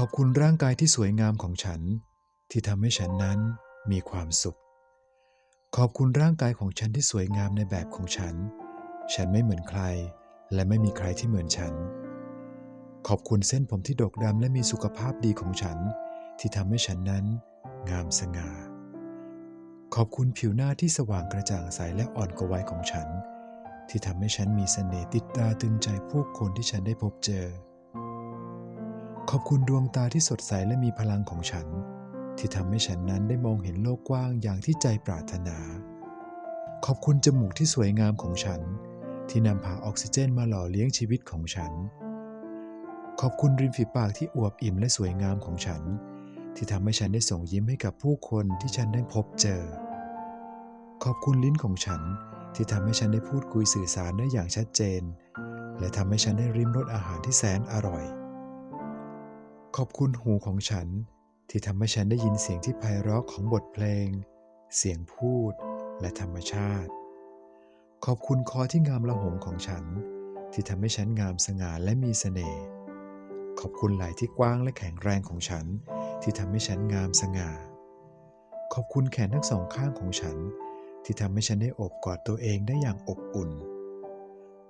ขอบคุณร่างกายที่สวยงามของฉัน ที่ทำให้ฉันนั้นมีความสุข ขอบคุณร่างกายของฉันที่สวยงามในแบบของฉัน ฉันไม่เหมือนใคร และไม่มีใครที่เหมือนฉัน ขอบคุณเส้นผมที่ดกดำและมีสุขภาพดีของฉัน ที่ทำให้ฉันนั้น งามสง่า ขอบคุณผิวหน้าที่สว่างกระจ่างใสและอ่อนกว่าวัยของฉัน ที่ทำให้ฉันมีเสน่ห์ติดตาตึงใจผู้คนที่ฉันได้พบเจอ ขอบคุณดวงตาที่สดใสและมีพลังของฉัน ที่ทำให้ฉันนั้นได้มองเห็นโลกกว้างอย่างที่ใจปรารถนา ขอบคุณจมูกที่สวยงามของฉัน ที่นำพาออกซิเจนมาหล่อเลี้ยงชีวิตของฉัน ขอบคุณริมฝีปากที่อวบอิ่มและสวยงามของฉัน ที่ทำให้ฉันได้ส่งยิ้มให้กับผู้คนที่ฉันได้พบเจอ ขอบคุณลิ้นของฉันที่ทำให้ฉันได้พูดคุยสื่อสารได้อย่างชัดเจน และทำให้ฉันได้ริมรสอาหารที่แสนอร่อย ขอบคุณหูของฉันที่ทำให้ฉันได้ยินเสียงที่ไพเราะของบทเพลง เสียงพูดและธรรมชาติ ขอบคุณคอที่งามละหงของฉัน ที่ทำให้ฉันงามสง่าและมีเสน่ห์ ขอบคุณไหล่ที่กว้างและแข็งแรงของฉัน ที่ทำให้ฉันงามสง่า ขอบคุณแขนทั้งสองข้างของฉัน ที่ทำให้ฉันได้อบกอดตัวเองได้อย่างอบอุ่น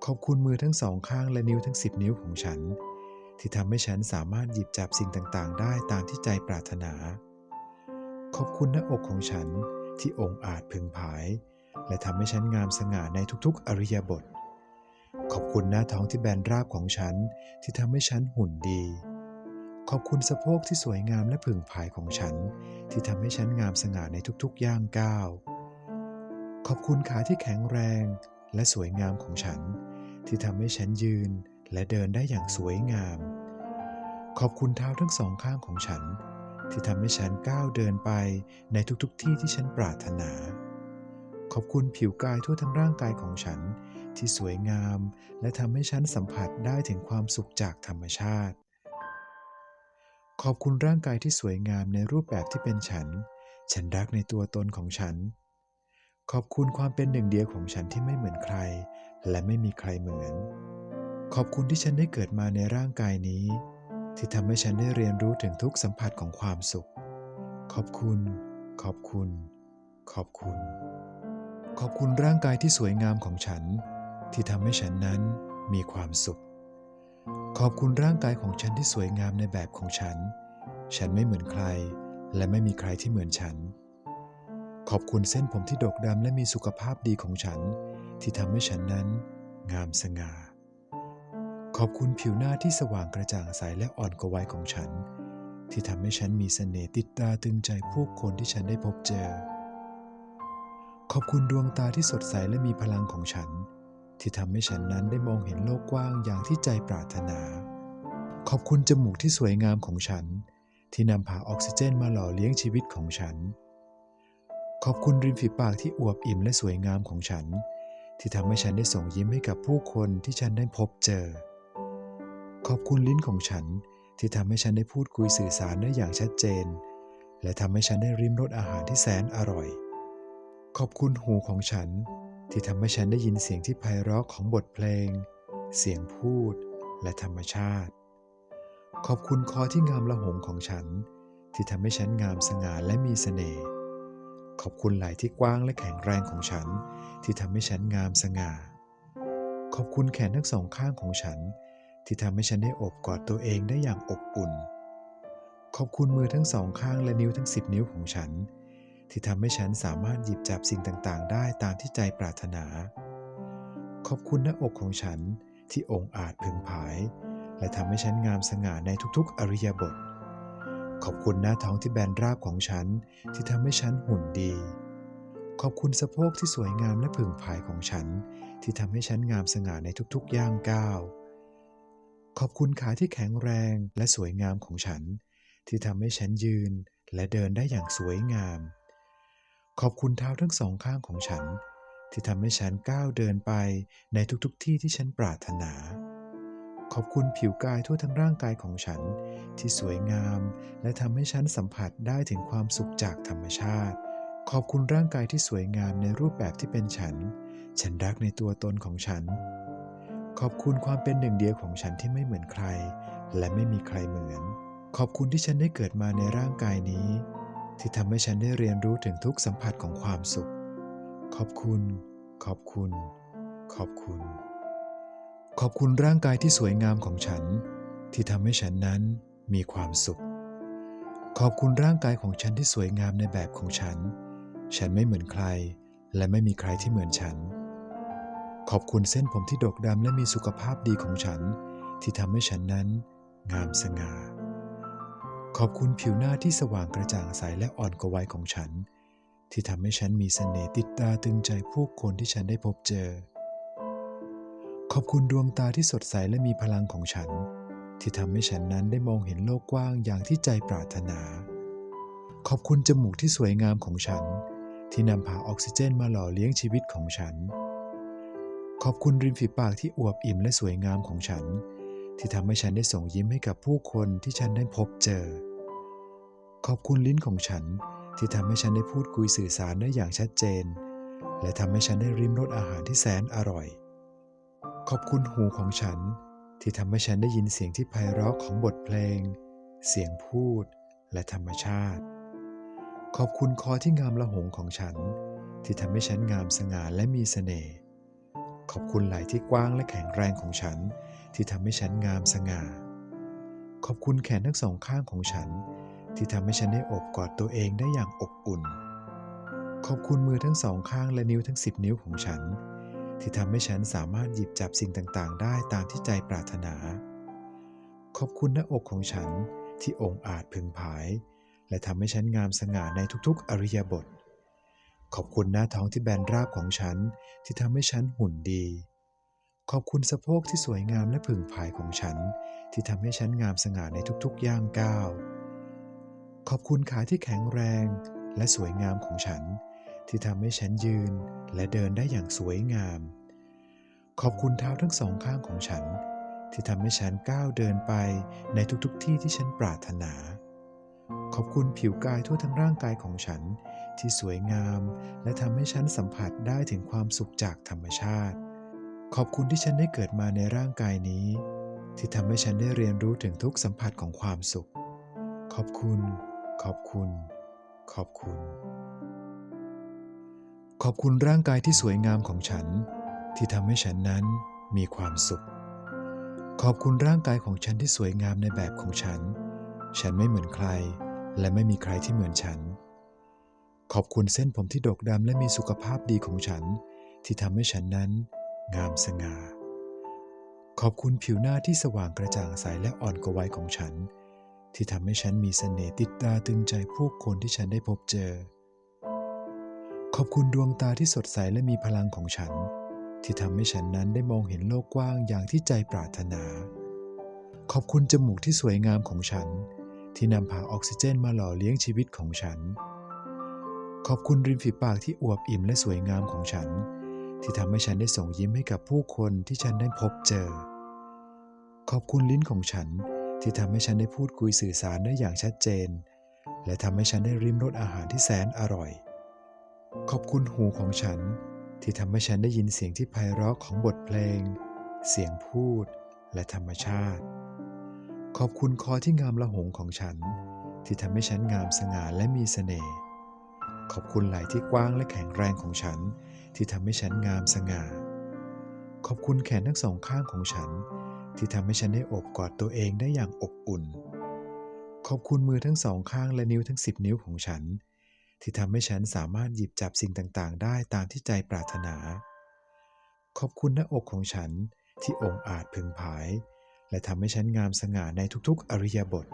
ขอบคุณมือทั้งสองข้างและนิ้วทั้งสิบนิ้วของฉัน ที่ทำให้ฉันสามารถหยิบจับสิ่งต่างๆ ได้ตามที่ใจปรารถนา ขอบคุณหน้าอกของฉันที่องอาจพึงผาย และทำให้ฉันงามสง่าในทุกๆ อริยบท ขอบคุณหน้าท้องที่แบนราบของฉันที่ทำให้ฉันหุ่นดี ขอบคุณสะโพกที่สวยงามและผึ่งผายของฉัน ที่ทำให้ฉันงามสง่าในทุกๆ ย่างก้าว ขอบคุณขาที่แข็งแรงและสวยงามของฉัน ที่ทำให้ฉันยืน และเดินได้อย่างสวยงาม ขอบคุณเท้าทั้งสองข้างของฉัน ที่ทำให้ฉันก้าวเดินไปในทุกๆทที่ที่ฉันปรารถนา ขอบคุณผิวกายทั่วทั้งร่างกายของฉันที่สวยงาม และทำให้ฉันสัมผัสได้ถึงความสุขจากธรรมชาติ ขอบคุณร่างกายที่สวยงามในรูปแบบที่เป็นฉัน ฉันรักในตัวตนของฉัน ขอบคุณความเป็นหนึ่งเดียวของฉันที่ไม่เหมือนใคร และไม่มีใครเหมือน ขอบคุณที่ฉันได้เกิดมาในร่างกายนี้ ที่ทำให้ฉันได้เรียนรู้ถึงทุกสัมผัสของความสุข ขอบคุณ ขอบคุณ ขอบคุณ ขอบคุณร่างกายที่สวยงามของฉัน ที่ทำให้ฉันนั้นมีความสุข ขอบคุณร่างกายของฉันที่สวยงามในแบบของฉัน ฉันไม่เหมือนใคร และไม่มีใครที่เหมือนฉัน ขอบคุณเส้นผมที่ดกดำและมีสุขภาพดีของฉัน ที่ทำให้ฉันนั้น งามสง่า ขอบคุณผิวหน้าที่สว่างกระจ่างใสและอ่อนกว่าวัยของฉัน ที่ทำให้ฉันมีเสน่ห์ติดตาตึงใจผู้คนที่ฉันได้พบเจอ ขอบคุณดวงตาที่สดใสและมีพลังของฉัน ที่ทำให้ฉันนั้นได้มองเห็นโลกกว้างอย่างที่ใจปรารถนา ขอบคุณจมูกที่สวยงามของฉัน ที่นำพาออกซิเจนมาหล่อเลี้ยงชีวิตของฉัน ขอบคุณริมฝีปากที่อวบอิ่มและสวยงามของฉันที่ทำให้ฉันได้ส่งยิ้มให้กับผู้คนที่ฉันได้พบเจอ ขอบคุณลิ้นของฉันที่ทำให้ฉันได้พูดคุยสื่อสารได้อย่างชัดเจน และทำให้ฉันได้ริมรสอาหารที่แสนอร่อย ขอบคุณหูของฉันที่ทำให้ฉันได้ยินเสียงที่ไพเราะของบทเพลง เสียงพูดและธรรมชาติ ขอบคุณคอที่งามละหงของฉัน ที่ทำให้ฉันงามสง่าและมีเสน่ห์ ขอบคุณไหล่ที่กว้างและแข็งแรงของฉัน ที่ทำให้ฉันงามสง่า ขอบคุณแขนทั้งสองข้างของฉัน ที่ทำให้ฉันได้อบกอดตัวเองได้อย่างอบอุ่น ขอบคุณมือทั้งสองข้างและนิ้วทั้งสิบนิ้วของฉัน ที่ทำให้ฉันสามารถหยิบจับสิ่งต่างๆ ได้ตามที่ใจปรารถนา ขอบคุณหน้าอกของฉันที่องอาจพึงผาย และทำให้ฉันงามสง่าในทุกๆ อริยบท ขอบคุณหน้าท้องที่แบนราบของฉันที่ทำให้ฉันหุ่นดี ขอบคุณสะโพกที่สวยงามและผึ่งผายของฉัน ที่ทำให้ฉันงามสง่าในทุกๆ ย่างก้าว ขอบคุณขาที่แข็งแรงและสวยงามของฉัน ที่ทำให้ฉันยืนและเดินได้อย่างสวยงาม ขอบคุณเท้าทั้งสองข้างของฉัน ที่ทำให้ฉันก้าวเดินไปในทุกๆทที่ที่ฉันปรารถนา ขอบคุณผิวกายทั่วทั้งร่างกายของฉัน ที่สวยงาม และทำให้ฉันสัมผัสได้ถึงความสุขจากธรรมชาติ ขอบคุณร่างกายที่สวยงามในรูปแบบที่เป็นฉัน ฉันรักในตัวตนของฉัน ขอบคุณความเป็นหนึ่งเดียวของฉันที่ไม่เหมือนใคร และไม่มีใครเหมือน ขอบคุณที่ฉันได้เกิดมาในร่างกายนี้ ที่ทำให้ฉันได้เรียนรู้ถึงทุกสัมผัสของความสุข ขอบคุณ ขอบคุณ ขอบคุณ ขอบคุณร่างกายที่สวยงามของฉัน ที่ทำให้ฉันนั้นมีความสุข ขอบคุณร่างกายของฉันที่สวยงามในแบบของฉัน ฉันไม่เหมือนใคร และไม่มีใครที่เหมือนฉัน ขอบคุณเส้นผมที่ดกดำและมีสุขภาพดีของฉัน ที่ทำให้ฉันนั้น งามสง่า ขอบคุณผิวหน้าที่สว่างกระจ่างใสและอ่อนกว่าวัยของฉัน ที่ทำให้ฉันมีเสน่ห์ติดตาตึงใจผู้คนที่ฉันได้พบเจอ ขอบคุณดวงตาที่สดใสและมีพลังของฉัน ที่ทำให้ฉันนั้นได้มองเห็นโลกกว้างอย่างที่ใจปรารถนา ขอบคุณจมูกที่สวยงามของฉัน ที่นำพาออกซิเจนมาหล่อเลี้ยงชีวิตของฉัน ขอบคุณริมฝีปากที่อวบอิ่มและสวยงามของฉัน ที่ทำให้ฉันได้ส่งยิ้มให้กับผู้คนที่ฉันได้พบเจอ ขอบคุณลิ้นของฉันที่ทำให้ฉันได้พูดคุยสื่อสารได้อย่างชัดเจน และทำให้ฉันได้ริมรสอาหารที่แสนอร่อย ขอบคุณหูของฉัน ที่ทำให้ฉันได้ยินเสียงที่ไพเราะของบทเพลง เสียงพูด และธรรมชาติ ขอบคุณคอที่งามละหงของฉัน ที่ทำให้ฉันงามสง่าและมีเสน่ห์ ขอบคุณไหล่ที่กว้างและแข็งแรงของฉัน ที่ทำให้ฉันงามสง่า ขอบคุณแขนทั้งสองข้างของฉัน ที่ทำให้ฉันได้อบกอดตัวเองได้อย่างอบอุ่น ขอบคุณมือทั้งสองข้างและนิ้วทั้งสิบนิ้วของฉัน ที่ทำให้ฉันสามารถหยิบจับสิ่งต่างๆ ได้ตามที่ใจปรารถนา ขอบคุณหน้าอกของฉันที่องอาจพึงผาย และทำให้ฉันงามสง่าในทุกๆ อริยบท ขอบคุณหน้าท้องที่แบนราบของฉันที่ทำให้ฉันหุ่นดี ขอบคุณสะโพกที่สวยงามและผึ่งผายของฉัน ที่ทำให้ฉันงามสง่าในทุกๆย่างก้าว ขอบคุณขาที่แข็งแรงและสวยงามของฉัน ที่ทำให้ฉันยืนและเดินได้อย่างสวยงาม ขอบคุณเท้าทั้งสองข้างของฉัน ที่ทำให้ฉันก้าวเดินไปในทุกๆที่ที่ฉันปรารถนา ขอบคุณผิวกายทั่วทั้งร่างกายของฉันที่สวยงาม และทำให้ฉันสัมผัสได้ถึงความสุขจากธรรมชาติ ขอบคุณที่ฉันได้เกิดมาในร่างกายนี้ ที่ทำให้ฉันได้เรียนรู้ถึงทุกสัมผัสของความสุข ขอบคุณ ขอบคุณ ขอบคุณ ขอบคุณร่างกายที่สวยงามของฉัน ที่ทำให้ฉันนั้นมีความสุข ขอบคุณร่างกายของฉันที่สวยงามในแบบของฉัน ฉันไม่เหมือนใคร และไม่มีใครที่เหมือนฉัน ขอบคุณเส้นผมที่ดกดำและมีสุขภาพดีของฉัน ที่ทำให้ฉันนั้น งามสง่า ขอบคุณผิวหน้าที่สว่างกระจ่างใสและอ่อนกว่าวัยของฉัน ที่ทำให้ฉันมีเสน่ห์ติดตาตึงใจผู้คนที่ฉันได้พบเจอ ขอบคุณดวงตาที่สดใสและมีพลังของฉัน ที่ทำให้ฉันนั้นได้มองเห็นโลกกว้างอย่างที่ใจปรารถนาขอบคุณจมูกที่สวยงามของฉัน ที่นำพาออกซิเจนมาหล่อเลี้ยงชีวิตของฉัน ขอบคุณริมฝีปากที่อวบอิ่มและสวยงามของฉัน ที่ทำให้ฉันได้ส่งยิ้มให้กับผู้คนที่ฉันได้พบเจอ ขอบคุณลิ้นของฉันที่ทำให้ฉันได้พูดคุยสื่อสารได้อย่างชัดเจน และทำให้ฉันได้ริมรสอาหารที่แสนอร่อย ขอบคุณหูของฉันที่ทำให้ฉันได้ยินเสียงที่ไพเราะของบทเพลง เสียงพูด และธรรมชาติ ขอบคุณคอที่งามละหงของฉัน ที่ทำให้ฉันงามสง่าและมีเสน่ห์ ขอบคุณไหล่ที่กว้างและแข็งแรงของฉัน ที่ทำให้ฉันงามสง่า ขอบคุณแขนทั้งสองข้างของฉัน ที่ทำให้ฉันได้อบกอดตัวเองได้อย่างอบอุ่น ขอบคุณมือทั้งสองข้างและนิ้วทั้งสิบนิ้วของฉัน ที่ทำให้ฉันสามารถหยิบจับสิ่งต่างๆ ได้ตามที่ใจปรารถนา ขอบคุณหน้าอกของฉันที่องอาจพึงผาย และทำให้ฉันงามสง่าในทุกๆ อริยบท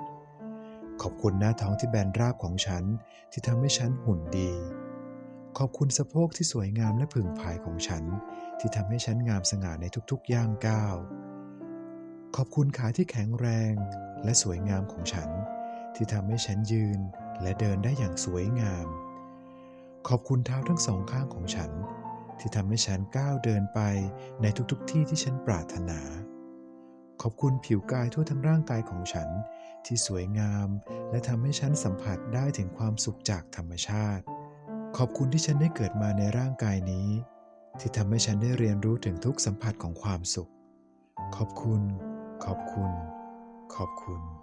ขอบคุณหน้าท้องที่แบนราบของฉันที่ทำให้ฉันหุ่นดี ขอบคุณสะโพกที่สวยงามและผึ่งผายของฉัน ที่ทำให้ฉันงามสง่าในทุกๆ ย่างก้าว ขอบคุณขาที่แข็งแรงและสวยงามของฉัน ที่ทำให้ฉันยืนและเดินได้อย่างสวยงาม ขอบคุณเท้าทั้งสองข้างของฉัน ที่ทำให้ฉันก้าวเดินไปในทุกๆที่ที่ฉันปรารถนา ขอบคุณผิวกายทั่วทั้งร่างกายของฉัน ที่สวยงาม และทำให้ฉันสัมผัสได้ถึงความสุขจากธรรมชาติ ขอบคุณที่ฉันได้เกิดมาในร่างกายนี้ ที่ทำให้ฉันได้เรียนรู้ถึงทุกสัมผัสของความสุข ขอบคุณ ขอบคุณ ขอบคุณ